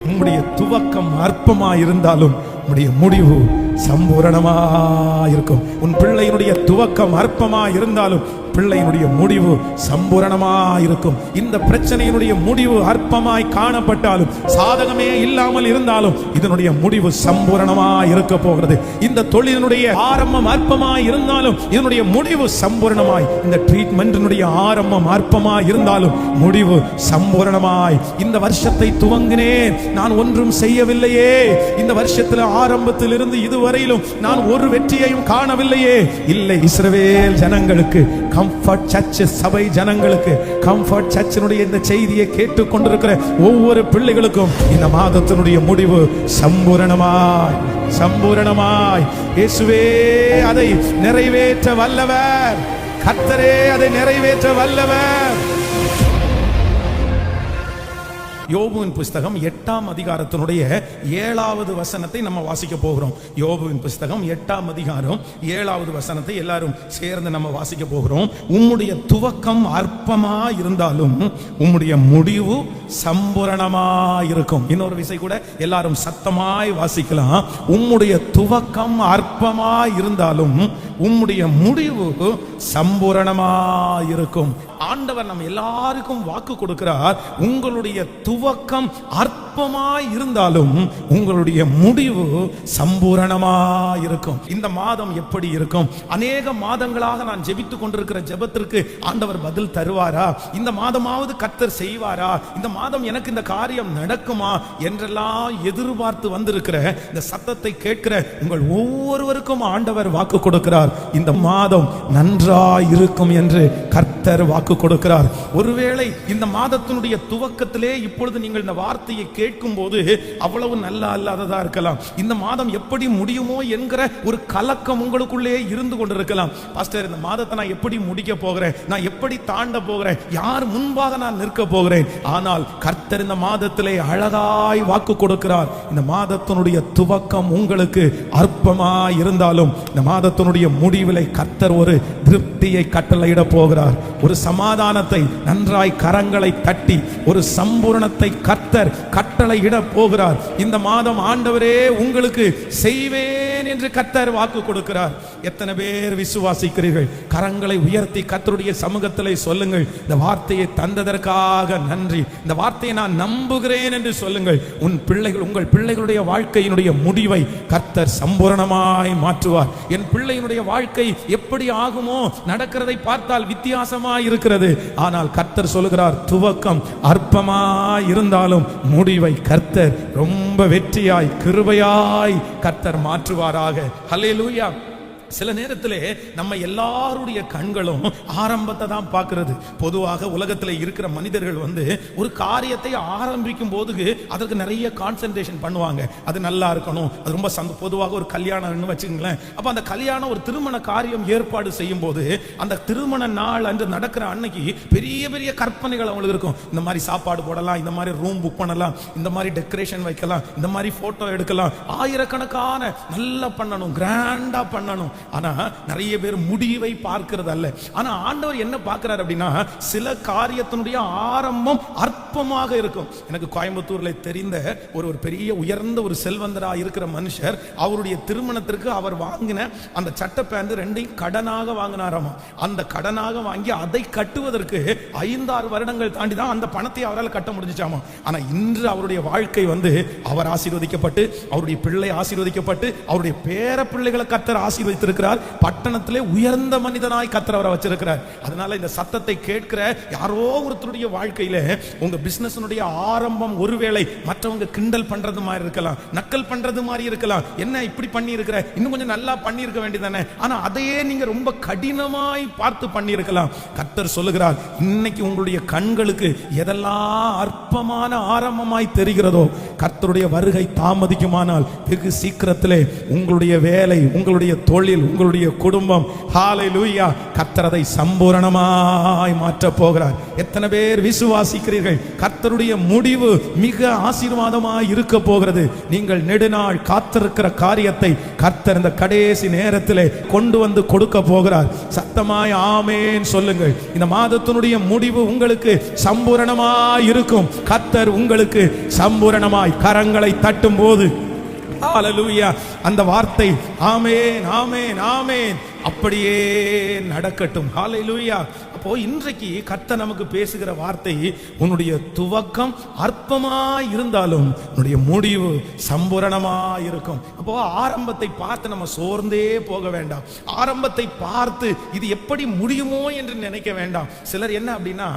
உம்முடைய துவக்கம் அற்பமா இருந்தாலும் உம்முடைய முடிவு சம்பூரணமா இருக்கும் உன் பிள்ளையினுடைய துவக்கம் அற்பமா இருந்தாலும் பிள்ளையினுடைய முடிவு சம்பூரணமா இருக்கும் இந்த பிரச்சனையினுடைய முடிவு அற்பமாய் காணப்பட்டாலும் சாதகமே இல்லாமல் இருந்தாலும் இதனுடைய முடிவு சம்பூரணமா இருக்க போகிறது. இந்த தொழிலினுடைய ஆரம்பம் அற்பமாய் இருந்தாலும் இதனுடைய முடிவு சம்பூரணமாய் இந்த ட்ரீட்மெண்டினுடைய ஆரம்பம் அற்பமாய் இருந்தாலும் முடிவு சம்பூரணமாய் இந்த வருஷத்தை துவங்கினேன் நான் ஒன்றும் செய்யவில்லையே. இந்த வருஷத்துல ஆரம்பத்தில் இருந்து இதுவரையிலும் நான் ஒரு வெற்றியையும் காணவில்லையே. இல்லை இஸ்ரவேல் ஜனங்களுக்கு கம்ஃபர்ட் சர்ச் சபை ஜனங்களுக்கு கம்ஃபர்ட் சர்ச்சினுடைய இந்த செய்தியை கேட்டுக்கொண்டிருக்கிற ஒவ்வொரு பிள்ளைகளுக்கும் இந்த மாதத்தினுடைய முடிவு சம்பூரணமாய் சம்பூரணமாய். இயேசுவே அதை நிறைவேற்ற வல்லவர். கத்தரே அதை நிறைவேற்ற வல்லவர். யோபுவின் புஸ்தகம் எட்டாம் அதிகாரத்தினுடைய ஏழாவது வசனத்தை நம்ம வாசிக்க போகிறோம். யோபுவின் புஸ்தகம் எட்டாம் அதிகாரம் ஏழாவது வசனத்தை எல்லாரும் சேர்ந்து நம்ம வாசிக்க போகிறோம். உம்முடைய துவக்கம் அற்பமா இருந்தாலும் உம்முடைய முடிவு சம்பூரணமா இருக்கும் இன்னொரு விசை கூட எல்லாரும் சத்தமாய் வாசிக்கலாம். உம்முடைய துவக்கம் அற்பமா இருந்தாலும் உம்முடைய முடிவு சம்பூரணமா இருக்கும் ஆண்டவர் நம்ம எல்லாருக்கும் வாக்கு கொடுக்கிறார். உங்களுடைய துவக்கம் அற்பமாய் இருந்தாலும் உங்களுடைய முடிவு சம்பூரணமா இருக்கும் இந்த மாதம் எப்படி இருக்கும்? அநேக மாதங்களாக நான் ஜெபித்துக் கொண்டிருக்கிற ஜெபத்திற்கு ஆண்டவர் பதில் தருவாரா? இந்த மாதமாவது கர்த்தர் செய்வாரா? இந்த மாதம் எனக்கு இந்த காரியம் நடக்குமா? என்றெல்லாம் எதிர்பார்த்து வந்திருக்கிற இந்த சத்தத்தை கேட்கிற உங்கள் ஒவ்வொருவருக்கும் ஆண்டவர் வாக்கு கொடுக்கிறார். இந்த மாதம் நன்றாய் இருக்கும் என்று கத்தர் வாக்கு கொடுக்கிறார். ஒருவேளை இந்த மாதத்தினுடைய துவக்கத்திலே இப்பொழுது நீங்கள் இந்த வார்த்தையை கேட்கும் போது அவ்வளவு நல்லா அல்லாததா இருக்கலாம். இந்த மாதம் எப்படி முடியுமோ என்கிற ஒரு கலக்கம் உங்களுக்குள்ளே இருந்து கொண்டிருக்கலாம். பாஸ்டர் இந்த மாதத்தை நான் எப்படி முடிக்க போகிறேன்? நான் எப்படி தாண்ட போகிறேன்? யார் முன்பாக நான் நிற்க போகிறேன்? ஆனால் கர்த்தர் இந்த மாதத்திலே அழகாய் வாக்கு கொடுக்கிறார். இந்த மாதத்தினுடைய துவக்கம் உங்களுக்கு அற்பமா இருந்தாலும் இந்த மாதத்தினுடைய முடிவிலை கர்த்தர் ஒரு திருப்தியை கட்டளையிட போகிறார். ஒரு சமாதானத்தை நன்றாய் கரங்களை தட்டி ஒரு சம்பூரணத்தை கர்த்தர் இட போகிறார். இந்த மாதம் ஆண்டவரே உங்களுக்கு செய்வேன் என்று கர்த்தர் வாக்கு கொடுக்கிறார். எத்தனை பேர் விசுவாசிக்கிறீர்கள்? கரங்களை உயர்த்தி கர்த்தருடைய சமூகத்திலே சொல்லுங்கள். இந்த வார்த்தையை தந்ததற்காக நன்றி. இந்த வார்த்தையை நான் நம்புகிறேன் என்று சொல்லுங்கள். உன் பிள்ளைகள் உங்கள் பிள்ளைகளுடைய வாழ்க்கையினுடைய முடிவை கர்த்தர் சம்பூரணமாய் மாற்றுவார். என்று பிள்ளையினுடைய வாழ்க்கை எப்படி ஆகுமோ நடக்கிறதை பார்த்தால் வித்தியாசமா இருக்கிறது. ஆனால் கர்த்தர் சொல்லுகிறார் துவக்கம் அற்பமா இருந்தாலும் முடிவை கர்த்தர் ரொம்ப வெற்றியாய் கிருபையாய் கர்த்தர் மாற்றுவாராக. ஹல்லேலூயா சில நேரத்தில் நம்ம எல்லாருடைய கண்களும் ஆரம்பத்தை தான் பார்க்கறது. பொதுவாக உலகத்தில் இருக்கிற மனிதர்கள் வந்து ஒரு காரியத்தை ஆரம்பிக்கும் போது அதற்கு நிறைய கான்சென்ட்ரேஷன் பண்ணுவாங்க. அது நல்லா இருக்கணும். அது ரொம்ப சந்த பொதுவாக ஒரு கல்யாணம்னு வச்சுக்கோங்களேன். அப்போ அந்த கல்யாணம் ஒரு திருமண காரியம் ஏற்பாடு செய்யும் போது அந்த திருமண நாள் அன்று நடக்கிற அன்னைக்கு பெரிய பெரிய கற்பனைகள் அவங்களுக்கு இருக்கும். இந்த மாதிரி சாப்பாடு போடலாம் இந்த மாதிரி ரூம் புக் பண்ணலாம் இந்த மாதிரி டெக்கரேஷன் வைக்கலாம் இந்த மாதிரி போட்டோ எடுக்கலாம். ஆயிரக்கணக்கான நல்லா பண்ணணும் கிராண்டாக பண்ணணும். ஆனா நிறைய பேர் முடிவை பார்க்கிறது அல்ல ஆனா ஆண்டவர் என்ன பார்க்கிறார் அப்படின்னா சில காரியத்தினுடைய ஆரம்பம் அற்பமாக இருக்கும். எனக்கு கோயம்புத்தூர்ல தெரிந்த ஒரு ஒரு பெரிய உயர்ந்த ஒரு செல்வந்தரா இருக்கிற மனுஷர் அவருடைய திருமணத்திற்கு அவர் வாங்கின அந்த சட்ட பேண்ட் ரெண்டையும் கடனாக வாங்கினாராமா. அந்த கடனாக வாங்கி அதை கட்டுவதற்கு ஐந்தாறு வருடங்கள் தாண்டி தான் அந்த பணத்தை அவரால் கட்ட முடிஞ்சிச்சாமா. ஆனா இன்று அவருடைய வாழ்க்கை வந்து அவர் ஆசீர்வதிக்கப்பட்டு அவருடைய பிள்ளை ஆசீர்வதிக்கப்பட்டு அவருடைய பேர பிள்ளைகளை கத்தர் ஆசீர்வதித்திருக்கிறார் பட்டணத்திலே உயர்ந்த மனிதனாய் கத்தர் அவரை வச்சிருக்கிறார். அதனால இந்த சத்தத்தை கேட்கிற யாரோ ஒருத்தருடைய வாழ்க்கையில உங்க பிசினஸ்னுடைய ஆரம்பம் ஒருவேளை மற்றவங்க கிண்டல் பண்றது மாதிரி இருக்கலாம் நக்கல் பண்றது மாதிரி இருக்கலாம். என்ன இப்படி பண்ணி இருக்கிற இன்னும் கொஞ்சம் நல்லா பண்ணியிருக்க வேண்டியதானே ஆனா அதையே நீங்க ரொம்ப கடினமாய் பார்த்து பண்ணி இருக்கலாம் கத்தர் சொல்லுகிறார் இன்னைக்கு உங்களுடைய கண்களுக்கு எதெல்லாம் அற்பமான ஆரம்பமாய் தெரிகிறதோ கர்த்தருடைய வருகை தாமதிக்குமானால் வெகு சீக்கிரத்திலே உங்களுடைய வேலை உங்களுடைய தொழில் தொழில் உங்களுடைய குடும்பம் ஹாலை லூயா கத்தரதை சம்பூரணமாய் மாற்றப் போகிறார். எத்தனை பேர் விசுவாசிக்கிறீர்கள்? கர்த்தருடைய முடிவு மிக ஆசீர்வாதமாய் இருக்க போகிறது. நீங்கள் நெடுநாள் காத்திருக்கிற காரியத்தை கர்த்தர் இந்த கடைசி நேரத்திலே கொண்டு வந்து கொடுக்க போகிறார். சத்தமாய் ஆமேன் சொல்லுங்கள். இந்த மாதத்தினுடைய முடிவு உங்களுக்கு சம்பூரணமாய் இருக்கும். கர்த்தர் உங்களுக்கு சம்பூரணமாய் கரங்களை தட்டும் போது ஹalleluya அந்த வார்த்தை ஆமேன் ஆமேன் ஆமேன். அப்படியே நடக்கட்டும். ஹalleluya அப்போ இன்றைக்கு கர்த்த நமக்கு பேசுகிற வார்த்தை உன்னுடைய துவக்கம் அற்பமா இருந்தாலும் உன்னுடைய முடிவு சம்பூரணமா இருக்கும் அப்போ ஆரம்பத்தை பார்த்து நம்ம சோர்ந்தே போக வேண்டாம். ஆரம்பத்தை பார்த்து இது எப்படி முடியுமோ என்று நினைக்க வேண்டாம். சிலர் என்ன அப்படின்னா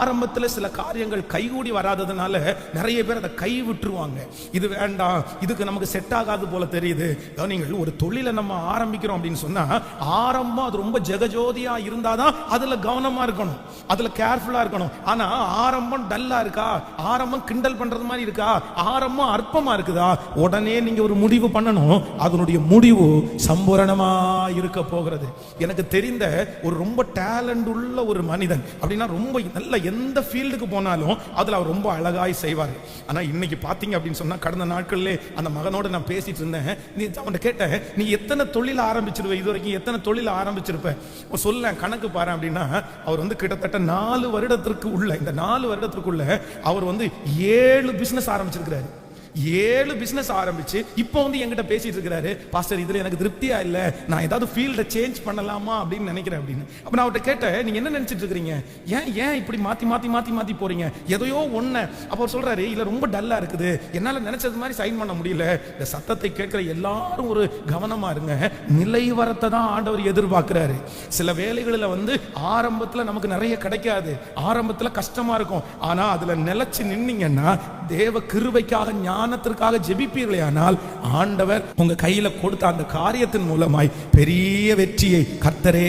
ஆரம்பத்தில் சில காரியங்கள் கைகூடி வராததுனால நிறைய பேர் அதை கை விட்டுருவாங்க. இது வேண்டாம் இதுக்கு நமக்கு செட் ஆகாது போல தெரியுது. நீங்கள் ஒரு தொழிலை நம்ம ஆரம்பிக்கிறோம் அப்படின்னு சொன்னா ஆரம்பம் அது ரொம்ப ஜெகஜோதியா இருந்தாதான் அதுல கவனம் இருக்கணும். அதுல கேர்ஃபுல்லா இருக்கணும். ஆனா ஆரம்பம் டல்லா இருக்கா? ஆரம்பம் கிண்டல் பண்றது மாதிரி இருக்கா? ஆரம்பம் அற்பமா இருக்குதா? உடனே நீங்க ஒரு முடிவு பண்ணணும். அதனுடைய முடிவு சம்பூரணமா இருக்க போகிறது. எனக்கு தெரிந்த ஒரு ரொம்ப டேலண்ட் உள்ள ஒரு மனிதன் அப்படின்னா ரொம்ப நல்ல எந்த ஃபீல்டுக்கு போனாலும் அதுல அவர் ரொம்ப அழகாய் செய்வார். ஆனா இன்னைக்கு பாத்தீங்க அப்படின்னு சொன்னா கடந்த நாட்கள்ல அந்த மகனோட நான் பேசிட்டு இருந்தேன். நீ அவன்கிட்ட கேட்டேன் நீ எத்தனை தொழில் ஆரம்பிச்சிருவ? இது வரைக்கும் எத்தனை தொழில் ஆரம்பிச்சிருப்ப? சொல்ல கணக்கு பாரு அப்படின்னா அவர் வந்து கிட்டத்தட்ட நாலு வருடத்திற்கு உள்ள இந்த நாலு வருடத்திற்குள்ள அவர் வந்து ஏழு பிசினஸ் ஆரம்பிச்சிருக்கிறாரு. ஏழு பிசினஸ் ஆரம்பிச்சு இப்போ வந்து என்கிட்ட பேசிட்டு இருக்கிறாரு. பாஸ்டர் இதுல எனக்கு திருப்தியா இல்ல. நான் ஏதாவது ஃபீல்ட சேஞ்ச் பண்ணலாமா? அப்படின்னு நினைக்கிறேன் அப்படின்னு. அப்ப நான் அவர்கிட்ட கேட்டேன் நீங்க என்ன நினைச்சிட்டு இருக்கீங்க ஏன் ஏன் இப்படி மாத்தி மாத்தி மாத்தி மாத்தி போறீங்க? எதையோ ஒண்ணு. அப்ப அவர் சொல்றாரு இல்ல ரொம்ப டல்லா இருக்குது. என்னால நினைச்சது மாதிரி சைன் பண்ண முடியல. இந்த சத்தத்தை கேட்கிற எல்லாரும் ஒரு கவனமா இருங்க. நிலைவரத்தை தான் ஆண்டவர் எதிர்பார்க்கிறாரு. சில வேலைகளில் வந்து ஆரம்பத்துல நமக்கு நிறைய கிடைக்காது. ஆரம்பத்துல கஷ்டமா இருக்கும். ஆனா அதுல நிலைச்சு நின்னீங்கன்னா தேவ கிருபைக்காக ஞானத்திற்காக ஜெபிப்பீர்களே ஆனால் ஆண்டவர் உங்க கையில கொடுத்த அந்த காரியத்தின் மூலமாய் பெரிய வெற்றியை கர்த்தரே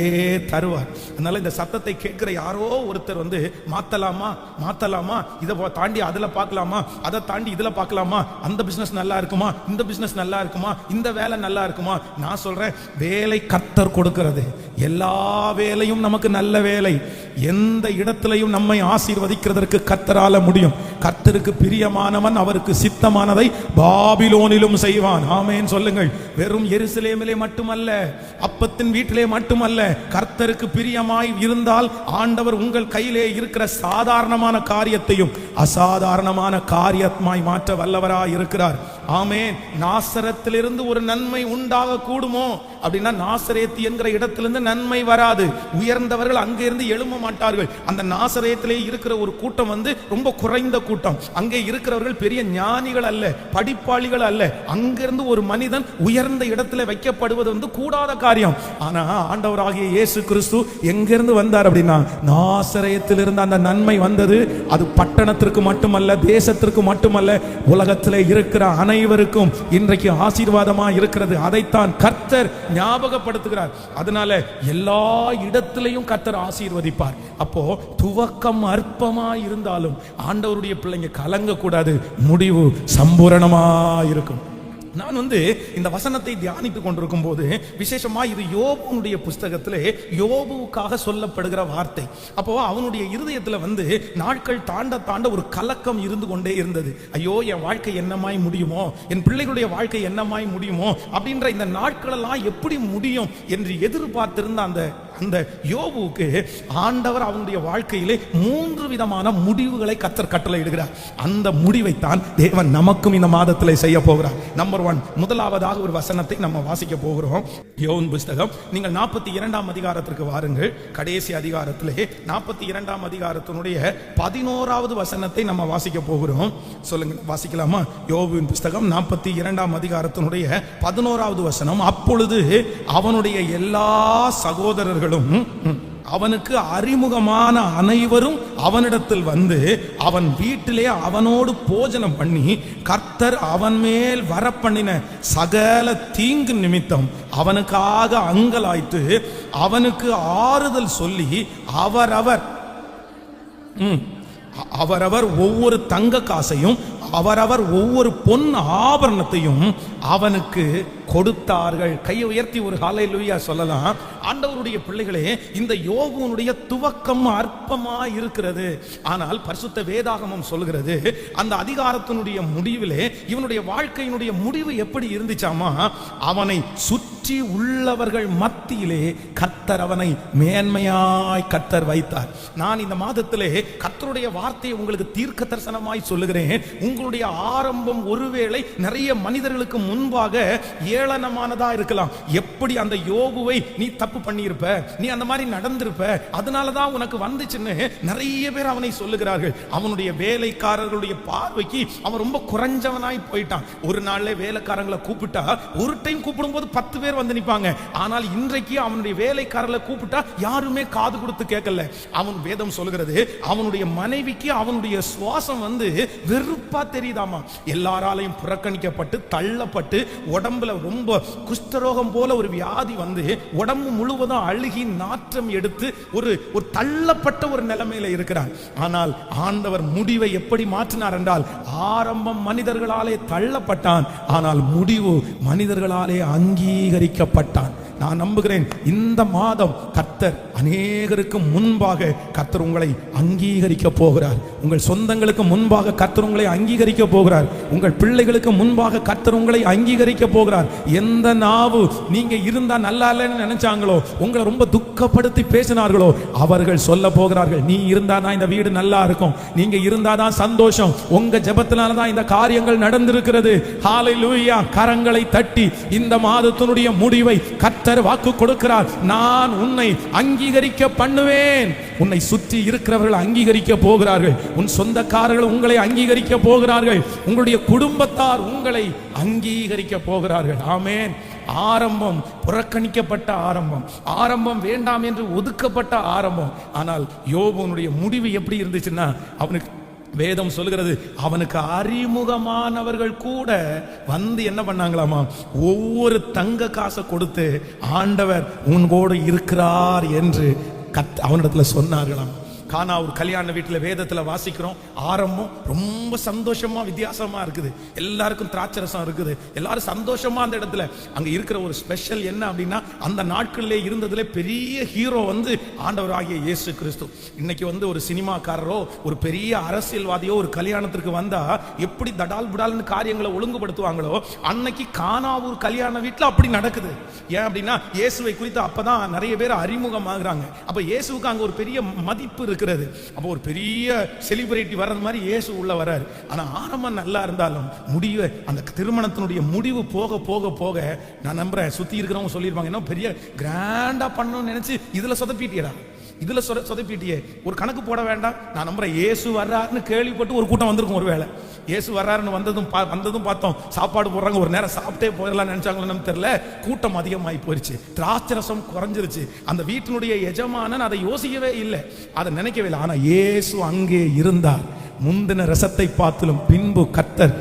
தருவார். அதனால இந்த சத்தத்தை கேட்கிற யாரோ ஒருத்தர் வந்து மாத்தலாமா? மாத்தலாமா? இதை தாண்டி அதுல பார்க்கலாமா அதை தாண்டி இதுல பார்க்கலாமா அந்த பிசினஸ் நல்லா இருக்குமா? இந்த பிசினஸ் நல்லா இருக்குமா? இந்த வேலை நல்லா இருக்குமா? நான் சொல்றேன் வேலை கர்த்தர் கொடுக்கிறது. எல்லா வேலையும் நமக்கு நல்ல வேலை. எந்த இடத்திலையும் நம்மை ஆசீர்வதிக்கிறதற்கு கர்த்தரால முடியும். கர்த்தருக்கு பிரியமானவன் அவருக்கு சித்தமானதை பாபிலோனிலும் செய்வான். ஆமேன். சொல்லுங்கள். வெறும் எருசலேமிலே மட்டுமல்ல அப்பத்தின் வீட்டிலே மட்டுமல்ல கர்த்தருக்கு பிரியமாய் இருந்தால் ஆண்டவர் உங்கள் கையிலே இருக்கிற சாதாரணமான காரியத்தையும் அசாதாரணமான காரியமாய் மாற்ற வல்லவராய் இருக்கிறார். ஆமேன். நாசரத்திலிருந்து ஒரு நன்மை உண்டாக கூடுமோ அப்படின்னா நாசரேத்து என்கிற இடத்திலிருந்து நன்மை வராது. உயர்ந்தவர்கள் அங்கிருந்து எழும்ப மாட்டார்கள். அந்த நாசரேத்திலே இருக்கிற ஒரு கூட்டம் வந்து ரொம்ப குறைந்த கூட்டம். அங்கே இருக்கிறவர்கள் பெரிய ஞானிகள் அல்ல படிப்பாளிகள் அல்ல. அங்கிருந்து ஒரு மனிதன் உயர்ந்த இடத்துல வைக்கப்படுவது வந்து கூடாத காரியம். ஆனா ஆண்டவராகிய இயேசு கிறிஸ்து எங்கிருந்து வந்தார் அப்படின்னா நாசரேத்திலிருந்து அந்த நன்மை வந்தது. அது பட்டணத்திற்கு மட்டுமல்ல தேசத்திற்கு மட்டுமல்ல உலகத்தில் இருக்கிற அனைவருக்கும் இன்றைக்கு ஆசீர்வாதமா இருக்கிறது. அதைத்தான் கர்த்தர் ஞாபகப்படுத்துகிறார். அதனால எல்லா இடத்திலையும் கத்தர் ஆசீர்வதிப்பார். அப்போ துவக்கம் அற்பமா இருந்தாலும் ஆண்டவருடைய பிள்ளைங்க கலங்க கூடாது முடிவு சம்பூரணமா இருக்கும் நான் வந்து இந்த வசனத்தை தியானித்துக் கொண்டிருக்கும் போது விசேஷமா இது யோபுனுடைய புஸ்தகத்திலே யோபுவுக்காக சொல்லப்படுகிற வார்த்தை. அப்போ அவனுடைய இருதயத்துல வந்து நாட்கள் தாண்ட தாண்ட ஒரு கலக்கம் இருந்து கொண்டே இருந்தது. ஐயோ என் வாழ்க்கை என்னமாய் முடியுமோ? என் பிள்ளைகளுடைய வாழ்க்கை என்னமாய் முடியுமோ? அப்படின்ற இந்த நாட்களெல்லாம் எப்படி முடியும் என்று எதிர்பார்த்திருந்த அந்த அந்த யோபுவுக்கு ஆண்டவர் அவனுடைய வாழ்க்கையிலே மூன்று விதமான முடிவுகளை கத்தர் கட்டளை இடுகிறார். அந்த முடிவைத்தான் தேவன் நமக்கும் இந்த மாதத்திலே செய்ய போகிறார். நம்பர் ஒன் முதலாவதாக ஒரு வசனத்தை நம்ம வாசிக்க போகிறோம். யோன் புஸ்தகம். நீங்கள் நாற்பத்தி இரண்டாம் அதிகாரத்திற்கு வாருங்கள். கடைசி அதிகாரத்திலே நாற்பத்தி இரண்டாம் அதிகாரத்தினுடைய பதினோராவது வசனத்தை நம்ம வாசிக்க போகிறோம். சொல்லுங்க வாசிக்கலாமா? யோபுவின் புஸ்தகம் நாற்பத்தி இரண்டாம் அதிகாரத்தினுடைய பதினோராவது வசனம். அப்பொழுது அவனுடைய எல்லா சகோதரர்கள் ம், அவனுக்கு அறிமுகமான அனைவரும் அவனிடத்தில் வந்து அவன் வீட்டிலே அவனோடு போஜனம் பண்ணி கர்த்தர் அவன் மேல் வரப்பண்ணின சகல தீங்கு நிமித்தம் அவனுக்காக அங்கலாய்த்து அவனுக்கு ஆறுதல் சொல்லி அவரவர் அவரவர் ஒவ்வொரு தங்க காசையும் அவரவர் ஒவ்வொரு பொன் ஆபரணத்தையும் அவனுக்கு கொடுத்தார்கள். கையை உயர்த்தி ஒரு காலை சொல்லலாம். ஆண்டவருடைய பிள்ளைகளே இந்த யோகுனுடைய துவக்கம் அற்பமா இருக்கிறது. ஆனால் பரிசுத்த வேதாகமம் சொல்கிறது அந்த அதிகாரத்தினுடைய முடிவிலே இவனுடைய வாழ்க்கையினுடைய முடிவு எப்படி இருந்துச்சாமா? அவனை சுற்றி உள்ளவர்கள் மத்தியிலே கத்தர் அவனை மேன்மையாய் கத்தர் வைத்தார். நான் இந்த மாதத்திலே கத்தருடைய வார்த்தையை உங்களுக்கு தீர்க்க தரிசனமாய் சொல்லுகிறேன். உங்களுடைய ஆரம்பம் ஒருவேளை நிறைய மனிதர்களுக்கு முன்பாக ஏளனமானதா இருக்கலாம். எப்படி அந்த யோகுவை நீ தப்பு பண்ணியிருப்ப நீ அந்த மாதிரி நடந்திருப்ப அதனால தான் உனக்கு வந்துச்சுன்னு நிறைய பேர் அவனை சொல்லுகிறார்கள். அவனுடைய வேலைக்காரர்களுடைய பார்வைக்கு அவன் ரொம்ப குறைஞ்சவனாய் போயிட்டான். ஒரு நாள்ல வேலைக்காரங்களை கூப்பிட்டா ஒரு டைம் கூப்பிடும்போது பத்து பேர் வந்து நிற்பாங்க ஆனால் இன்றைக்கு அவனுடைய வேலைக்காரர்களை கூப்பிட்டா யாருமே காது கொடுத்து கேட்கல. அவன் வேதம் சொல்கிறது அவனுடைய மனைவிக்கு அவனுடைய சுவாசம் வந்து வெறுப்பா தெரியுதாமா? எல்லாராலையும் புறக்கணிக்கப்பட்டு தள்ளப்பட்டு உடம்புல ரொம்ப குஷ்டரோகம் போல ஒரு வியாதி வந்து உடம்பு முழுவதும் அழுகி நாற்றம் எடுத்து ஒரு ஒரு தள்ளப்பட்ட ஒரு நிலைமையில இருக்கிறார் ஆனால் ஆண்டவர் முடிவை எப்படி மாற்றினார் என்றால் ஆரம்பம் மனிதர்களாலே தள்ளப்பட்டான் ஆனால் முடிவு மனிதர்களாலே அங்கீகரிக்கப்பட்டான். நான் நம்புகிறேன். இந்த மாதம் கர்த்தர் அநேகருக்கு முன்பாக கர்த்தர் உங்களை அங்கீகரிக்க போகிறார். உங்கள் சொந்தங்களுக்கு முன்பாக கர்த்தர் உங்களை அங்கீகரிக்க போகிறார். உங்கள் பிள்ளைகளுக்கு முன்பாக கர்த்தர் உங்களை அங்கீகரிக்க போகிறார். எந்த நாவு நீங்க இருந்தா நல்லா இல்லைன்னு நினைச்சாங்களோ உங்களை ரொம்ப துக்கப்படுத்தி பேசினார்களோ அவர்கள் சொல்ல போகிறார்கள் நீ இருந்தா தான் இந்த வீடு நல்லா இருக்கும். நீங்க இருந்தா தான் சந்தோஷம். உங்க ஜெபத்தினால தான் இந்த காரியங்கள் நடந்திருக்கிறது. ஹalleluya. கரங்களை தட்டி இந்த மாதத்தினுடைய முடிவை கர்த்தர் வாக்கு கொடுக்கிறார். நான் உன்னை அங்கீகரிக்க பண்ணுவேன். உன்னை சுற்றி இருக்கிறவர்கள் அங்கீகரிக்க போகிறார்கள். உன் சொந்தக்காரர்கள் உங்களை அங்கீகரிக்க போகிறார்கள். உங்களுடைய குடும்பத்தார் உங்களை அங்கீகரிக்க போகிறார்கள். ஆமேன். ஆரம்பம் புறக்கணிக்கப்பட்ட ஆரம்பம். ஆரம்பம் வேண்டாம் என்று ஒதுக்கப்பட்ட ஆரம்பம். ஆனால் யோபனுடைய முடிவு எப்படி இருந்துச்சுன்னா அவனுக்கு வேதம் சொல்கிறது அவனுக்கு அறிமுகமானவர்கள் கூட வந்து என்ன பண்ணாங்களாமா? ஒவ்வொரு தங்க காசை கொடுத்து ஆண்டவர் உன்கோடு இருக்கிறார் என்று கத் அவனிடத்துல சொன்னார்களாம். கானா ஒரு கல்யாண வீட்டில் வேதத்தில் வாசிக்கிறோம். ஆரம்பம் ரொம்ப சந்தோஷமா வித்தியாசமா இருக்குது. எல்லாருக்கும் திராட்சரசம் இருக்குது. எல்லாரும் சந்தோஷமா அந்த இடத்துல. அங்க இருக்கிற ஒரு ஸ்பெஷல் என்ன அப்படின்னா அந்த நாட்களிலே இருந்ததுல பெரிய ஹீரோ வந்து ஆண்டவராகிய இயேசு கிறிஸ்து. இன்னைக்கு வந்து ஒரு சினிமாக்காரரோ ஒரு பெரிய அரசியல்வாதியோ ஒரு கல்யாணத்திற்கு வந்தா எப்படி தடால் புடால்னு காரியங்களை ஒழுங்குபடுத்துவாங்களோ அன்னைக்கு கானாவூர் கல்யாண வீட்டில் அப்படி நடக்குது. ஏன் அப்படின்னா இயேசுவை குறித்து அப்பதான் நிறைய பேர் அறிமுகமாகறாங்க. அப்ப இயேசுவுக்கு அங்க ஒரு பெரிய மதிப்பு இருக்கிறது. அப்போ ஒரு பெரிய செலிபிரிட்டி வர்றது மாதிரி இயேசு உள்ள வராரு ஆனா ஆரம்பம் நல்லா இருந்தாலும் முடிவு அந்த திருமணத்தினுடைய முடிவு போக போக போக நான் நம்புறேன். சுத்தி இருக்கிறவங்க சொல்லியிருப்பாங்க என்ன பெரிய கிராண்டா பண்ணணும்னு நினைச்சு இதுல சொதப்பிட்டியடா. இதுல சொத சொதப்பிட்டியே. ஒரு கணக்கு போட வேண்டாம். நான் நம்புறேன் ஏசு வர்றாருன்னு கேள்விப்பட்டு ஒரு கூட்டம் வந்திருக்கும் ஒரு வேலை ஏசு வர்றாருன்னு வந்ததும் பா- வந்ததும் பார்த்தோம். சாப்பாடு போடுறாங்க ஒரு நேரம் சாப்பிட்டே போயிடலாம் நினைச்சாங்களோ நம்ம தெரியல. கூட்டம் அதிகமாகி போயிருச்சு. திராட்சரசம் குறைஞ்சிருச்சு. அந்த வீட்டினுடைய எஜமானன் அதை யோசிக்கவே இல்லை. அதை நினைக்கவே இல்லை. ஆனால் ஏசு அங்கே இருந்தார். முந்தின ரசத்தை பார்த்திலும் பின்பு கத்தர்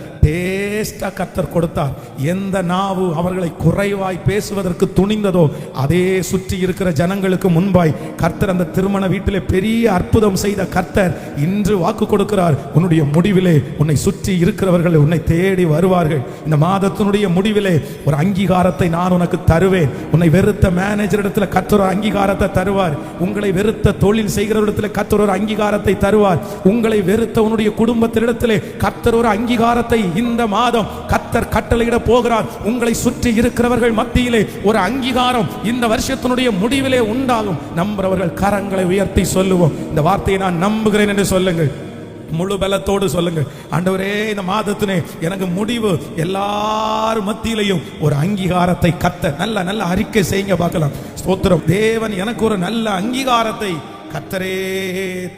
டேஸ்டா கத்தர் கொடுத்தார். எந்த நாவு அவர்களை குறைவாய் பேசுவதற்கு துணிந்ததோ அதே சுற்றி இருக்கிற ஜனங்களுக்கு முன்பாய் கர்த்தர் அந்த திருமண வீட்டிலே பெரிய அற்புதம் செய்த கர்த்தர் இன்று வாக்கு கொடுக்கிறார். உன்னுடைய முடிவிலே உன்னை சுற்றி இருக்கிறவர்கள் உன்னை தேடி வருவார்கள். இந்த மாதத்தினுடைய முடிவிலே ஒரு அங்கீகாரத்தை நான் உனக்கு தருவேன். உன்னை வெறுத்த மேனேஜர் இடத்துல கத்தர் அங்கீகாரத்தை தருவார். உங்களை வெறுத்த தொழில் செய்கிற இடத்துல கத்தர் ஒரு அங்கீகாரத்தை தருவார். உங்களை வெறுத்த உன்னுடைய குடும்பத்தினிடத்திலே கத்தர் ஒரு அங்கீகாரத்தை இந்த மாதம் கத்தர் கட்டளையிட போகிறார். உங்களை சுற்றி இருக்கிறவர்கள் மத்தியிலே ஒரு அங்கீகாரம் இந்த வருஷத்தினுடைய முடிவிலே உண்டாகும். நம்புறவர்கள் கரங்களை உயர்த்தி சொல்லுவோம். இந்த வார்த்தையை நான் நம்புகிறேன் என்று சொல்லுங்கள். முழு பலத்தோடு சொல்லுங்க ஆண்டவரே இந்த மாதத்தினே எனக்கு முடிவு எல்லார் மத்தியிலையும் ஒரு அங்கீகாரத்தை கத்த நல்ல நல்ல அறிக்கை செய்யுங்க பார்க்கலாம். ஸ்தோத்திரம். தேவன் எனக்கு ஒரு நல்ல அங்கீகாரத்தை கத்தரே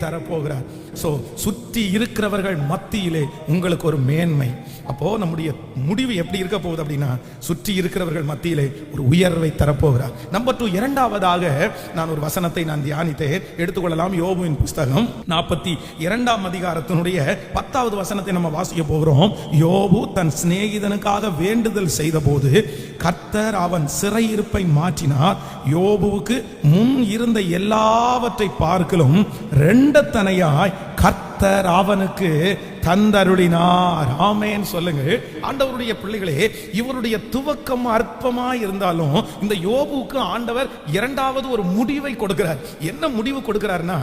தரப்போகிறார். ஸோ சுற்றி இருக்கிறவர்கள் மத்தியிலே உங்களுக்கு ஒரு மேன்மை. அப்போது நம்முடைய முடிவு எப்படி இருக்க போகுது அப்படின்னா சுற்றி இருக்கிறவர்கள் மத்தியிலே ஒரு உயர்வை தரப்போகிறார். நம்பர் டூ இரண்டாவதாக நான் ஒரு வசனத்தை நான் தியானித்தேன் எடுத்துக்கொள்ளலாம். யோபுவின் புஸ்தகம் நாற்பத்தி இரண்டாம் அதிகாரத்தினுடைய பத்தாவது வசனத்தை நம்ம வாசிக்க போகிறோம். யோபு தன் சிநேகிதனுக்காக வேண்டுதல் செய்தபோது கர்த்தர் அவன் சிறையிருப்பை மாற்றினார். யோபுவுக்கு முன் இருந்த எல்லாவற்றை பார்க்கலும் ரெண்டத்தனையாய் கர்த்தர் கர்த்தர் அவனுக்கு தந்தருளினார். ஆமேன்னு சொல்லுங்க ஆண்டவருடைய பிள்ளைகளே இவருடைய துவக்கம் அற்பமா இருந்தாலும் இந்த யோபுக்கு ஆண்டவர் இரண்டாவது ஒரு முடிவை கொடுக்கிறார். என்ன முடிவு கொடுக்கிறார்னா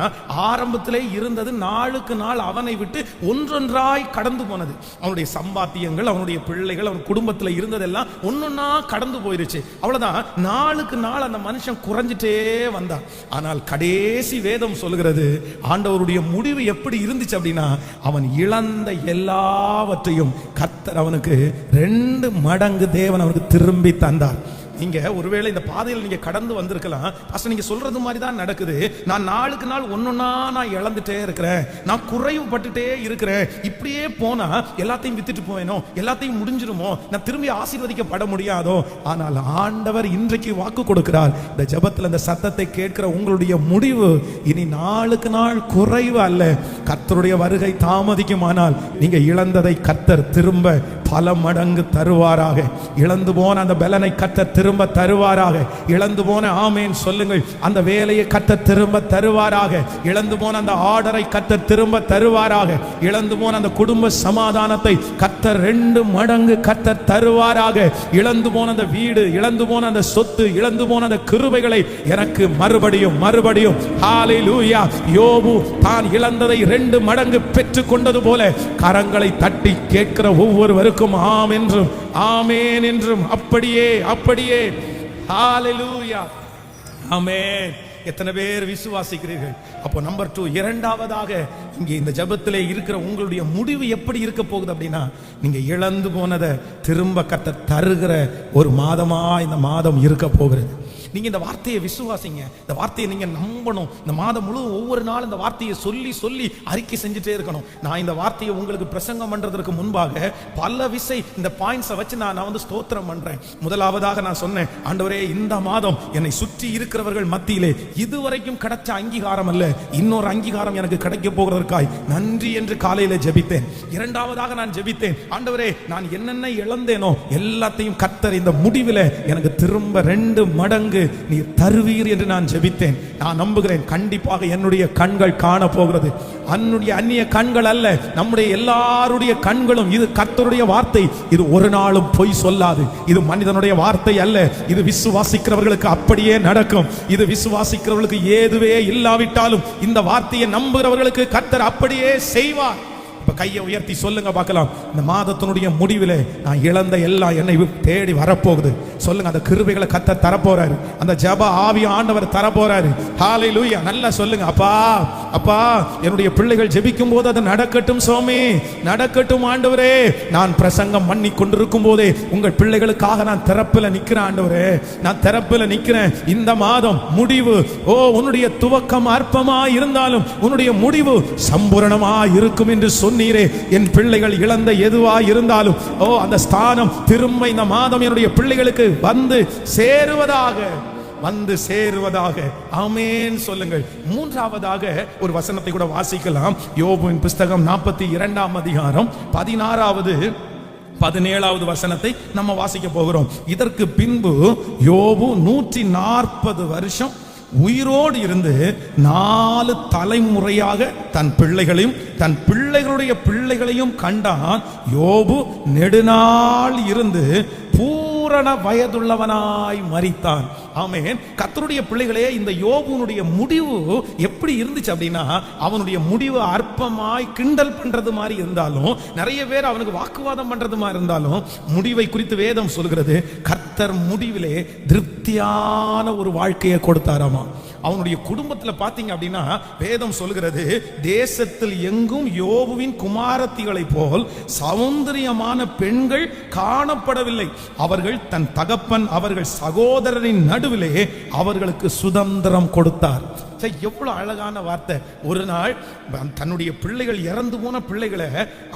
ஆரம்பத்திலே இருந்தது நாளுக்கு நாள் அவனை விட்டு ஒன்றொன்றாய் கடந்து போனது. அவனுடைய சம்பாத்தியங்கள் அவனுடைய பிள்ளைகள் அவன் குடும்பத்தில் இருந்ததெல்லாம் ஒன்னொன்னா கடந்து போயிருச்சு. அவ்வளவுதான். நாளுக்கு நாள் அந்த மனுஷன் குறைஞ்சிட்டே வந்தான். ஆனால் கடைசி வேதம் சொல்கிறது ஆண்டவருடைய முடிவு எப்படி இருந்துச்சு அப்படின்னா அவன் இழந்த எல்லாவற்றையும் கத்தர் அவனுக்கு ரெண்டு மடங்கு தேவன் அவனுக்கு திரும்பி தந்தார். நீங்க ஒருவேளை இந்த பாதையில் நீங்க கடந்து வந்திருக்கலாம். அசல் நீங்க சொல்றது மாதிரி தான் நடக்குது. நான் நாளுக்கு நாள் ஒன்னொன்னா நான் இழந்துட்டே இருக்கிறேன். நான் குறைவுபட்டுட்டே இருக்கிறேன். இப்படியே போனா எல்லாத்தையும் வித்துட்டு போவேனோ? எல்லாத்தையும் முடிஞ்சிருமோ? நான் திரும்பி ஆசீர்வதிக்கப்பட முடியாதோ? ஆனால் ஆண்டவர் இன்றைக்கு வாக்கு கொடுக்கிறார். இந்த ஜபத்தில் இந்த சத்தத்தை கேட்கிற உங்களுடைய முடிவு இனி நாளுக்கு நாள் குறைவு அல்ல. கர்த்தருடைய வருகை தாமதிக்குமானால் நீங்க இழந்ததை கர்த்தர் திரும்ப பல மடங்கு தருவாராக. இழந்து போன அந்த பலனை கத்த திரும்ப தருவாராக. இழந்து போன ஆமேன் சொல்லுங்கள். அந்த வேலையை கத்த திரும்ப தருவாராக. இழந்து போன அந்த ஆர்டரை கத்த திரும்ப தருவாராக. இழந்து போன அந்த குடும்ப சமாதானத்தை கத்த ரெண்டு மடங்கு கத்த தருவாராக. இழந்து போன அந்த வீடு இழந்து போன அந்த சொத்து இழந்து போன அந்த கிருபைகளை எனக்கு மறுபடியும் மறுபடியும். ஹalleluya. யோபு தான் இழந்ததை ரெண்டு மடங்கு பெற்றுக் கொண்டது போல. கரங்களை தட்டி கேட்கிற ஒவ்வொருவருக்கும் ஆம் என்றும் ஆமேன் என்றும். அப்படியே அப்படியே. ஹalleluya ஆமென் எத்தனை பேர் விசுவாசிக்கிறீர்கள்? அப்போ நம்பர் டூ இரண்டாவதாக இங்கே இந்த ஜெபத்திலே இருக்கிற உங்களுடைய முடிவு எப்படி இருக்க போகுது அப்படின்னா நீங்க இழந்து போனதை திரும்ப கத்த தருகிற ஒரு மாதமா இந்த மாதம் இருக்க போகிறது. நீங்க இந்த வார்த்தையை விசுவாசிங்க. இந்த வார்த்தையை நீங்க நம்பணும். இந்த மாதம் முழு ஒவ்வொரு நாள் இந்த வார்த்தையை சொல்லி சொல்லி அறிக்கை செஞ்சுட்டே இருக்கணும். நான் இந்த வார்த்தையை உங்களுக்கு பிரசங்கம் பண்ணுறதுக்கு முன்பாக பல விசை இந்த பாயிண்ட்ஸை வச்சு நான் நான் வந்து ஸ்தோத்திரம் பண்றேன். முதலாவதாக நான் சொன்னேன் ஆண்டவரே இந்த மாதம் என்னை சுற்றி இருக்கிறவர்கள் மத்தியிலே இதுவரைக்கும் கிடைச்ச அங்கீகாரம் அல்ல. இன்னொரு அங்கீகாரம் எனக்கு கிடைக்க போகிறதற்காய் நன்றி என்று காலையில ஜெபித்தேன். இரண்டாவதாக நான் ஜெபித்தேன் ஆண்டவரே நான் என்னென்ன இழந்தேனோ எல்லாத்தையும் கத்தர் இந்த முடிவில் எனக்கு திரும்ப ரெண்டு மடங்கு நீ தருவீர் என்று நான் ஜெபித்தேன். நான் நம்புகிறேன். கண்டிப்பாக என்னுடைய கண்கள் காண போகிறது அன்னுடைய அந்நிய கண்கள் அல்ல. நம்முடைய எல்லாருடைய கண்களும் இது கர்த்தருடைய வார்த்தை. இது ஒரு நாளும் பொய் சொல்லாது. இது மனிதனுடைய வார்த்தை அல்ல. இது விசுவாசிக்கிறவர்களுக்கு அப்படியே நடக்கும். இது விசுவாசிக்கிறவர்களுக்கு ஏதுவே இல்லாவிட்டாலும் இந்த வார்த்தையை நம்புகிறவர்களுக்கு கர்த்தர் அப்படியே செய்வார். இப்ப கையை உயர்த்தி சொல்லுங்க பார்க்கலாம். இந்த மாதத்தினுடைய முடிவிலே நான் இழந்த எல்லாம் என்னை தேடி வரப்போகுது. சொல்லுங்க அந்த கிருபைகளை கத்த தரப்போறாரு. அந்த ஜப ஆவி ஆண்டவர் தரப்போறாரு. ஹாலை லூயா நல்லா சொல்லுங்க. அப்பா அப்பா என்னுடைய பிள்ளைகள் ஜெபிக்கும் போது அது நடக்கட்டும் சுவாமி. நடக்கட்டும் ஆண்டவரே. நான் பிரசங்கம் பண்ணி கொண்டிருக்கும் போதே உங்கள் பிள்ளைகளுக்காக நான் திறப்பில் நிக்கிறேன் ஆண்டவரே. நான் திறப்பில் நிக்கிறேன். இந்த மாதம் முடிவு. ஓ உன்னுடைய துவக்கம் அற்பமா இருந்தாலும் உன்னுடைய முடிவு சம்பூரணமா இருக்கும் என்று சொன்னீரே என் பிள்ளைகள் இழந்த எதுவா இருந்தாலும் ஓ அந்த ஸ்தானம் திரும்ப இந்த மாதம் என்னுடைய பிள்ளைகளுக்கு வந்து சேருவதாக வந்து சேருவதாக. ஆமேன் சொல்லுங்கள். மூன்றாவதாக ஒரு வசனத்தை கூட வாசிக்கலாம். யோபுவின் புஸ்தகம் நாற்பத்தி இரண்டாம் அதிகாரம் பதினாறாவது பதினேழாவது வசனத்தை நம்ம வாசிக்க போகிறோம். இதற்கு பின்பு யோபு நூற்றி நாற்பது வருஷம் உயிரோடு இருந்து நாலு தலைமுறையாக தன் பிள்ளைகளையும் தன் பிள்ளைகளுடைய பிள்ளைகளையும் கண்டான். யோபு நெடுநாள் இருந்து பூ பூரண வயதுள்ளவனாய் மறித்தான் ஆமேன். கத்தருடைய பிள்ளைகளே இந்த யோபுனுடைய முடிவு எப்படி இருந்துச்சு அப்படின்னா அவனுடைய முடிவு அற்பமாய் கிண்டல் பண்றது மாதிரி இருந்தாலும் நிறைய பேர் அவனுக்கு வாக்குவாதம் பண்றது மாதிரி இருந்தாலும் முடிவை குறித்து வேதம் சொல்கிறது கர்த்தர் முடிவிலே திருப்தியான ஒரு வாழ்க்கையை கொடுத்தாராமா. அவனுடைய குடும்பத்தில் பார்த்தீங்க அப்படின்னா வேதம் சொல்கிறது தேசத்தில் எங்கும் யோபுவின் குமாரத்திகளைப் போல் சௌந்தரியமான பெண்கள் காணப்படவில்லை. அவர்கள் தன் தகப்பன் அவர்கள் சகோதரரின் நடுவிலே அவர்களுக்கு சுதந்திரம் கொடுத்தார். எவ்வளோ அழகான வார்த்தை. ஒரு நாள் தன்னுடைய பிள்ளைகள் இறந்து போன பிள்ளைகளை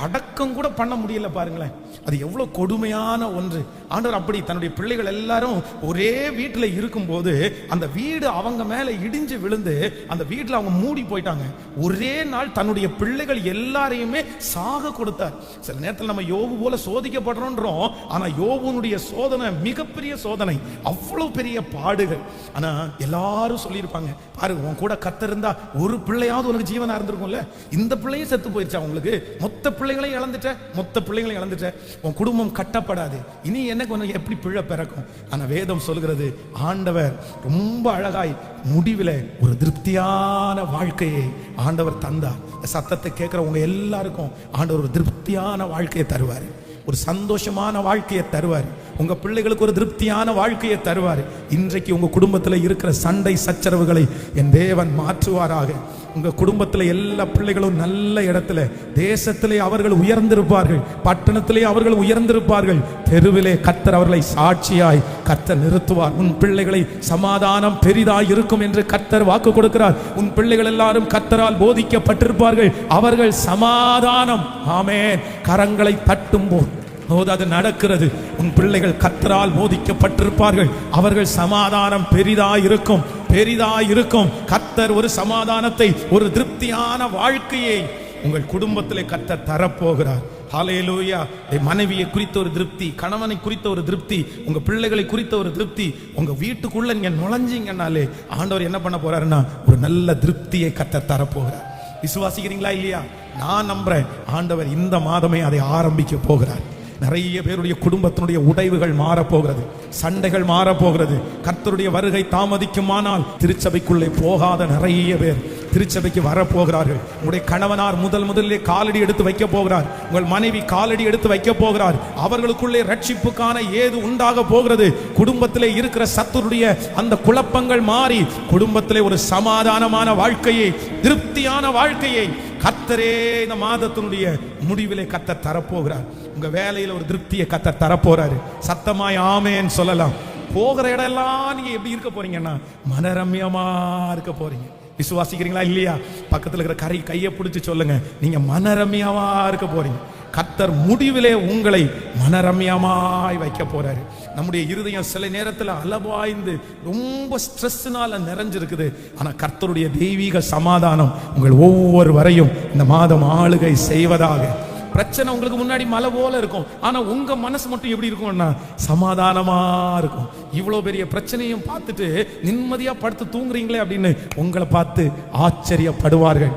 அடக்கம் கூட பண்ண முடியல பாருங்களேன். அது எவ்வளவு கொடுமையான ஒன்று. ஆண்டவர் அப்படி தன்னுடைய பிள்ளைகள் எல்லாரும் ஒரே வீட்டில் இருக்கும்போது அந்த வீடு அவங்க மேலே இடிஞ்சு விழுந்து அந்த வீட்டில் அவங்க மூடி போயிட்டாங்க. ஒரே நாள் தன்னுடைய பிள்ளைகள் எல்லாரையுமே சாக கொடுத்தார். சில நேரத்தில் நம்ம யோபு போல சோதிக்கப்படுறோன்றோம். ஆனால் யோபுனுடைய சோதனை மிகப்பெரிய சோதனை. அவ்வளோ பெரிய பாடுகள். ஆனா எல்லாரும் சொல்லியிருப்பாங்க பாரு உன் கூட கத்திருந்தா ஒரு பிள்ளையாவது உனக்கு ஜீவனா இருந்திருக்கும்ல? இந்த பிள்ளையும் செத்து போயிருச்சா உங்களுக்கு? மொத்த பிள்ளைகளையும் இழந்துட்ட? மொத்த பிள்ளைகளையும் இழந்துட்ட? உன் குடும்பம் கட்டப்படாது. இனி எனக்கு உனக்கு எப்படி பிழை பிறக்கும்? ஆனா வேதம் சொல்கிறது ஆண்டவர் ரொம்ப அழகாய் முடிவில் ஒரு திருப்தியான வாழ்க்கையை ஆண்டவர் தந்தார். சத்தத்தை கேட்குறவங்க எல்லாருக்கும் ஆண்டவர் ஒரு திருப்தியான வாழ்க்கையை தருவார். ஒரு சந்தோஷமான வாழ்க்கையை தருவார். உங்க பிள்ளைகளுக்கு ஒரு திருப்தியான வாழ்க்கையை தருவார். இன்றைக்கு உங்க குடும்பத்தில் இருக்கிற சண்டை சச்சரவுகளை என் தேவன் மாற்றுவாராக. உங்க குடும்பத்தில் எல்லா பிள்ளைகளும் நல்ல இடத்துல தேசத்திலே அவர்கள் உயர்ந்திருப்பார்கள் பட்டணத்திலே அவர்கள் உயர்ந்திருப்பார்கள். தெருவிலே கத்தர் அவர்களை சாட்சியாய் கத்தர் நிறுத்துவார். உன் பிள்ளைகளை சமாதானம் பெரிதாய் இருக்கும் என்று கத்தர் வாக்கு கொடுக்கிறார். உன் பிள்ளைகள் எல்லாரும் கத்தரால் போதிக்கப்பட்டிருப்பார்கள். அவர்கள் சமாதானம். ஆமே கரங்களை தட்டும் போது போது அது நடக்கிறது. உன் பிள்ளைகள் கத்தரால் மோதிக்கப்பட்டிருப்பார்கள். அவர்கள் சமாதானம் பெரிதா இருக்கும் பெரிதா இருக்கும் கத்தர் ஒரு சமாதானத்தை ஒரு திருப்தியான வாழ்க்கையை உங்கள் குடும்பத்தில் கத்தர் தரப்போகிறார். ஹalleluya. என் மனைவியை குறித்த ஒரு திருப்தி கணவனை குறித்த ஒரு திருப்தி உங்க பிள்ளைகளை குறித்த ஒரு திருப்தி உங்க வீட்டுக்குள்ள நீங்க நுழைஞ்சீங்கன்னாலே ஆண்டவர் என்ன பண்ண போறாருன்னா ஒரு நல்ல திருப்தியை கத்தர் தரப்போகிறார். விசுவாசிக்கிறீங்களா இல்லையா? நான் நம்புறேன் ஆண்டவர் இந்த மாதமே அதை ஆரம்பிக்க போகிறார். நிறைய பேருடைய குடும்பத்தினுடைய உடைவுகள் மாறப்போகிறது. சண்டைகள் மாறப்போகிறது. கர்த்தருடைய வருகை தாமதிக்குமானால் திருச்சபைக்குள்ளே போகாத நிறைய பேர் திருச்சபைக்கு வரப்போகிறார்கள். உங்களுடைய கணவனார் முதல் முதலிலே காலடி எடுத்து வைக்க போகிறார். உங்கள் மனைவி காலடி எடுத்து வைக்க போகிறார். அவர்களுக்குள்ளே ரட்சிப்புக்கான ஏது உண்டாக போகிறது. குடும்பத்திலே இருக்கிற சத்துருடைய அந்த குழப்பங்கள் மாறி குடும்பத்திலே ஒரு சமாதானமான வாழ்க்கையை திருப்தியான வாழ்க்கையை கத்தரே இந்த மாதத்தினுடைய முடிவிலே கத்த தரப்போகிறார். உங்க வேலையில ஒரு திருப்தியை கத்த தரப்போறாரு. சத்தமாய் ஆமேன்னு சொல்லலாம். போகிற இடம்லாம் நீங்க எப்படி இருக்க போறீங்கன்னா மனரம்யமா இருக்க போறீங்க. விசுவாசிக்கிறீங்களா இல்லையா? பக்கத்துல இருக்கிற கரை கையை பிடிச்சி சொல்லுங்க. நீங்க மனரம்யமா இருக்க போறீங்க. கத்தர் முடிவிலே உங்களை மனரம்யமாய் வைக்க போறாரு. நம்முடைய இருதயம் சில நேரத்தில் அளவாய்ந்து ரொம்ப ஸ்ட்ரெஸ்னால நிறைஞ்சிருக்குது. ஆனா கர்த்தருடைய தெய்வீக சமாதானம் உங்கள் ஒவ்வொரு வரையும் இந்த மாதம் ஆளுகை செய்வதாக பிரச்சனை உங்களுக்கு முன்னாடி மலை போல இருக்கும். ஆனா உங்க மனசு மட்டும் எப்படி இருக்கும்னா சமாதானமா இருக்கும். இவ்வளவு பெரிய பிரச்சனையும் பார்த்துட்டு நிம்மதியா படுத்து தூங்குறீங்களே அப்படின்னு உங்களை பார்த்து ஆச்சரியப்படுவார்கள்.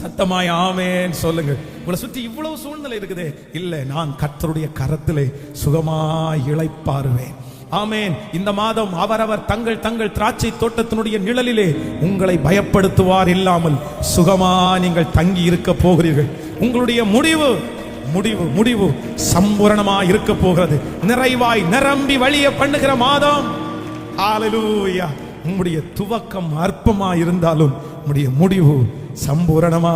சத்தமாய் ஆமேன்னு சொல்லுங்க. உங்களை சுற்றி இவ்வளவு சூழ்நிலை இருக்குது. இல்லை நான் கர்த்தருடைய கரத்திலே சுகமாய் இளைப்பாருவேன் ஆமேன். இந்த மாதம் அவரவர் தங்கள் தங்கள் திராட்சை தோட்டத்தினுடைய நிழலிலே உங்களை பயப்படுத்துவார் இல்லாமல் சுகமா நீங்கள் தங்கி இருக்க போகிறீர்கள். உங்களுடைய முடிவு முடிவு முடிவு சம்பூரணமா இருக்க போகிறது. நிறைவாய் நிரம்பி வழிய பண்ணுகிற மாதம். ஹalleluya. உங்களுடைய துவக்கம் அற்பமா இருந்தாலும் உங்களுடைய முடிவு சம்பூரணமா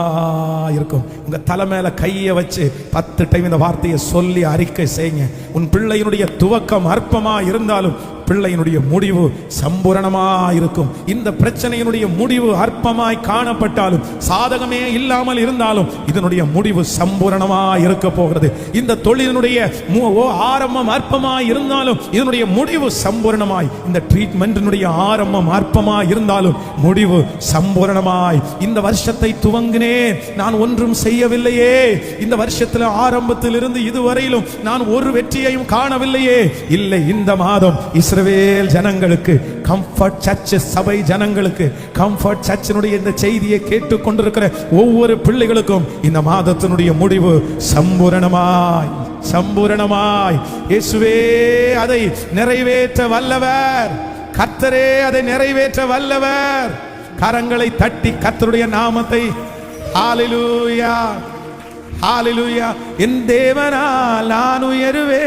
இருக்கும். உங்க தலை மேல கையை வச்சு பத்து டைம் இந்த வார்த்தையை சொல்லி அறிக்கை செய்யுங்க. உன் பிள்ளையினுடைய துவக்கம் அற்பமா இருந்தாலும் பிள்ளையினுடைய முடிவு சம்பூரணமா இருக்கும். இந்த பிரச்சனையினுடைய முடிவு அற்பமாய் காணப்பட்டாலும் சாதகமே இல்லாமல் இருந்தாலும் இதனுடைய முடிவு சம்பூரணமா இருக்க போகிறது. இந்த தொழிலினுடைய மு- ஓ, ஆரம்பம் அற்பமாய் இருந்தாலும் இதனுடைய முடிவு சம்பூரணமாய் இந்த ட்ரீட்மெண்ட்டினுடைய ஆரம்பம் அற்பமாய் இருந்தாலும் முடிவு சம்பூரணமாய் இந்த வருஷத்தை துவங்கினேன் நான் ஒன்றும் செய்யவில்லையே. இந்த வருஷத்துல ஆரம்பத்தில் இருந்து இதுவரையிலும் நான் ஒரு வெற்றியையும் காணவில்லையே. இல்லை இந்த மாதம் இஸ்ரவேல் ஜனங்களுக்கு கம்ஃபர்ட் சர்ச் சபை ஜனங்களுக்கு கம்ஃபர்ட் சர்ச்சினுடைய இந்த செய்தியை கேட்டு கொண்டிருக்கிற ஒவ்வொரு பிள்ளைகளுக்கும் இந்த மாதத்தினுடைய முடிவு சம்பூரணமாய் சம்பூரணமாய். இயேசுவே அதை நிறைவேற்ற வல்லவர். கர்த்தரே அதை நிறைவேற்ற வல்லவர். கரங்களை தட்டி கர்த்தருடைய நாமத்தை ஹalleluya ஹalleluya என் தேவனா நான் உயருவே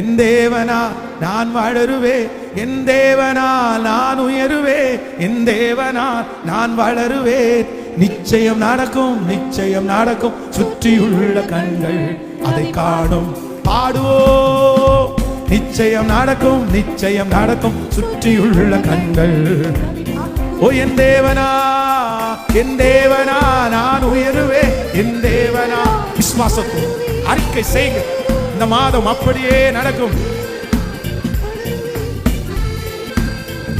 என் தேவனா நான் வளருவே என் தேவனால் நான் உயருவே என் தேவனால் நான் வளருவேன் நிச்சயம் நடக்கும் நிச்சயம் நடக்கும். சுற்றியுள்ள கண்கள் அதை காணும். பாடுவோம். நிச்சயம் நடக்கும் நிச்சயம் நடக்கும். சுற்றியுள்ள கண்கள். ஓ என் தேவனா என் தேவனா நான் உயருவே. என் தேவனா. விசுவாசத்தை அறிக்கை செய்க இந்த மாதம் அப்படியே நடக்கும்.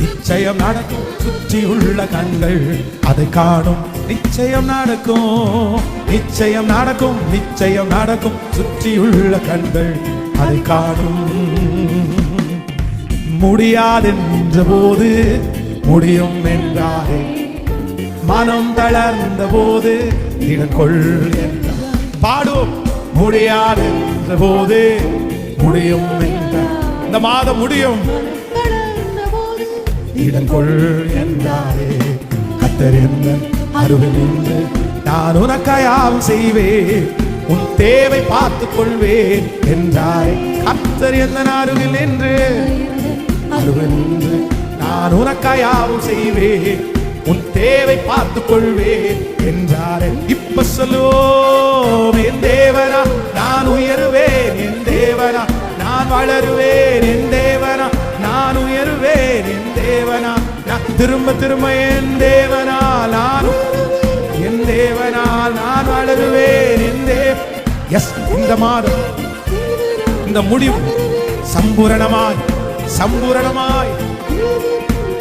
நிச்சயம் நடக்கும். சுற்றியுள்ள கண்கள் அதை காணும். நிச்சயம் நடக்கும். நிச்சயம் நடக்கும். நிச்சயம் நடக்கும். சுற்றியுள்ள கண்கள் அதை காணும். முடியாதென்ற போது முடியும் என்றாரே. மனம் தளர்ந்த போது இடங்கொள் என்றார். பாடுவோம். முடியாது போது முடியும் என்றார். இந்த மாதம் முடியும். இடங்கொள் என்றாரே. கத்தர் என்ன அருகில் நின்று நான் உனக்காயாவும் செய்வேன் உன் தேவை பார்த்துக் கொள்வேன் என்றாரே. கத்தர் என்ன அருகில் என்று அருகில் நின்று நான் உனக்காயாவும் செய்வேன் உன் தேவை பார்த்துக் கொள்வேன் என்றாரே. இப்ப சொல்லுவோம். திரும்ப திரும்ப என் தேவனால் நானும் என் தேவனால் நான் வளருவேன் என் தேவ எஸ் இந்த மாதம் இந்த முடிவு சம்பூரணமாய் சம்பூரணமாய்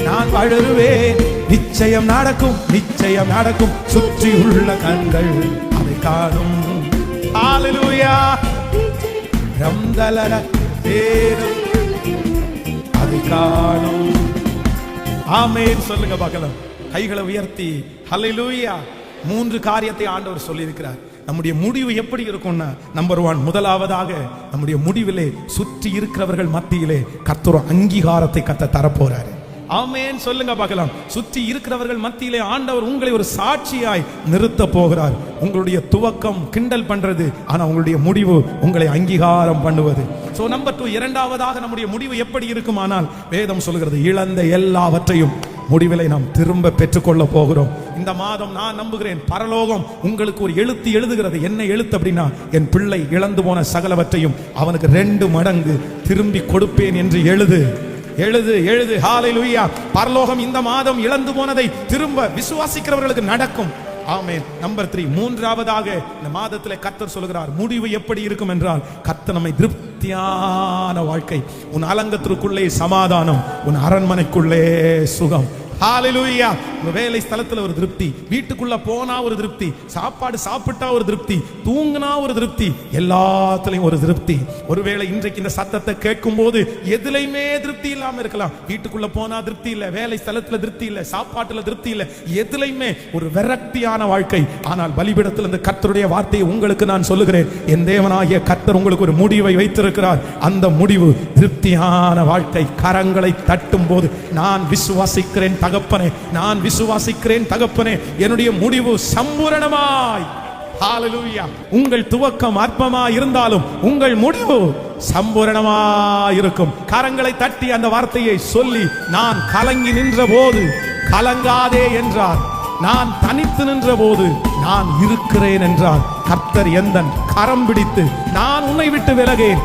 நான் வளருவேன் நிச்சயம் நடக்கும் நிச்சயம் நடக்கும். சுற்றி உள்ள கண்கள் அதை காணும். ஹalleluya ரம்தலர தேரும் அதை காணும். ஆமென். சொல்லுங்க பார்க்கலாம் கைகளை உயர்த்தி ஹalleluya. மூன்று காரியத்தை ஆண்டவர் சொல்லியிருக்கிறார். நம்முடைய முடிவு எப்படி இருக்கும்னா நம்பர் ஒன் முதலாவதாக நம்முடைய முடிவிலே சுற்றி இருக்கிறவர்கள் மத்தியிலே கத்துற அங்கீகாரத்தை கத்த தரப்போறாரு. ஆமென். சொல்லுங்க பார்க்கலாம். சுற்றி இருக்கிறவர்கள் மத்தியிலே ஆண்டவர் உங்களை ஒரு சாட்சியாய் நிறுத்த போகிறார். உங்களுடைய துவக்கம் கிண்டல் பண்றது ஆனா உங்களுடைய முடிவு உங்களை அங்கீகாரம் பண்ணுவது. சோ நம்பர் டூ இரண்டாவதாக நம்முடைய முடிவு எப்படி இருக்குமானால் வேதம் சொல்கிறது இழந்த எல்லாவற்றையும் முடிவிலை நாம் திரும்ப பெற்றுக்கொள்ள போகிறோம். இந்த மாதம் நான் நம்புகிறேன் பரலோகம் உங்களுக்கு ஒரு எழுத்து எழுதுகிறது. என்ன எழுத்து அப்படின்னா என் பிள்ளை இழந்து போன சகலவற்றையும் அவனுக்கு ரெண்டு மடங்கு திரும்பி கொடுப்பேன் என்று எழுது. எழுது எழுது ஹalleluya பரலோகம் இந்த மாதம் இழந்து போனதை திரும்ப விசுவாசிக்கிறவர்களுக்கு நடக்கும். ஆமே நம்பர் த்ரீ மூன்றாவதாக இந்த மாதத்திலே கர்த்தர் சொல்கிறார் முடிவு எப்படி இருக்கும் என்றால் கர்த்தர் நம்மை திருப்தியான வாழ்க்கை உன் அலங்கத்திற்குள்ளே சமாதானம் உன் அரண்மனைக்குள்ளே சுகம் ஹாலிலூயா. உங்க வேலை ஸ்தலத்துல ஒரு திருப்தி. வீட்டுக்குள்ள போனா ஒரு திருப்தி. சாப்பாடு சாப்பிட்டா ஒரு திருப்தி. தூங்கினா ஒரு திருப்தி. எல்லாத்துலயும் ஒரு திருப்தி. ஒருவேளை இன்றைக்கு இந்த சத்தத்தை கேட்கும் போது எதுலையுமே திருப்தி இல்லாம இருக்கலாம். வீட்டுக்குள்ள போனா திருப்தி இல்ல. வேலை ஸ்தலத்துல திருப்தி இல்ல. சாப்பாட்டுல திருப்தி இல்ல. எதுலையுமே ஒரு விரக்தியான வாழ்க்கை. ஆனால் பலிபிடத்தில் இந்த கர்த்தருடைய வார்த்தையை உங்களுக்கு நான் சொல்லுகிறேன். என் தேவனாகிய கர்த்தர் உங்களுக்கு ஒரு முடிவை வைத்திருக்கிறார். அந்த முடிவு திருப்தியான வாழ்க்கை. கரங்களை தட்டும் போது நான் விசுவாசிக்கிறேன் தகப்பனே நான் விசுவாசிக்கிறேன் தகப்பனே என்னுடைய முடிவு சம்பூரணமாய். உங்கள் துவக்கம் அற்பமா இருந்தாலும் உங்கள் முடிவு சம்பூரணமா இருக்கும் கரங்களை தட்டி அந்த வார்த்தையை சொல்லி நான் கலங்கி நின்ற போது கலங்காதே என்றார். நான் தனித்து நின்ற போது நான் இருக்கிறேன் என்றார். கர்த்தர் எந்தன் கரம் பிடித்து நான் உன்னை விட்டு விலகேன்.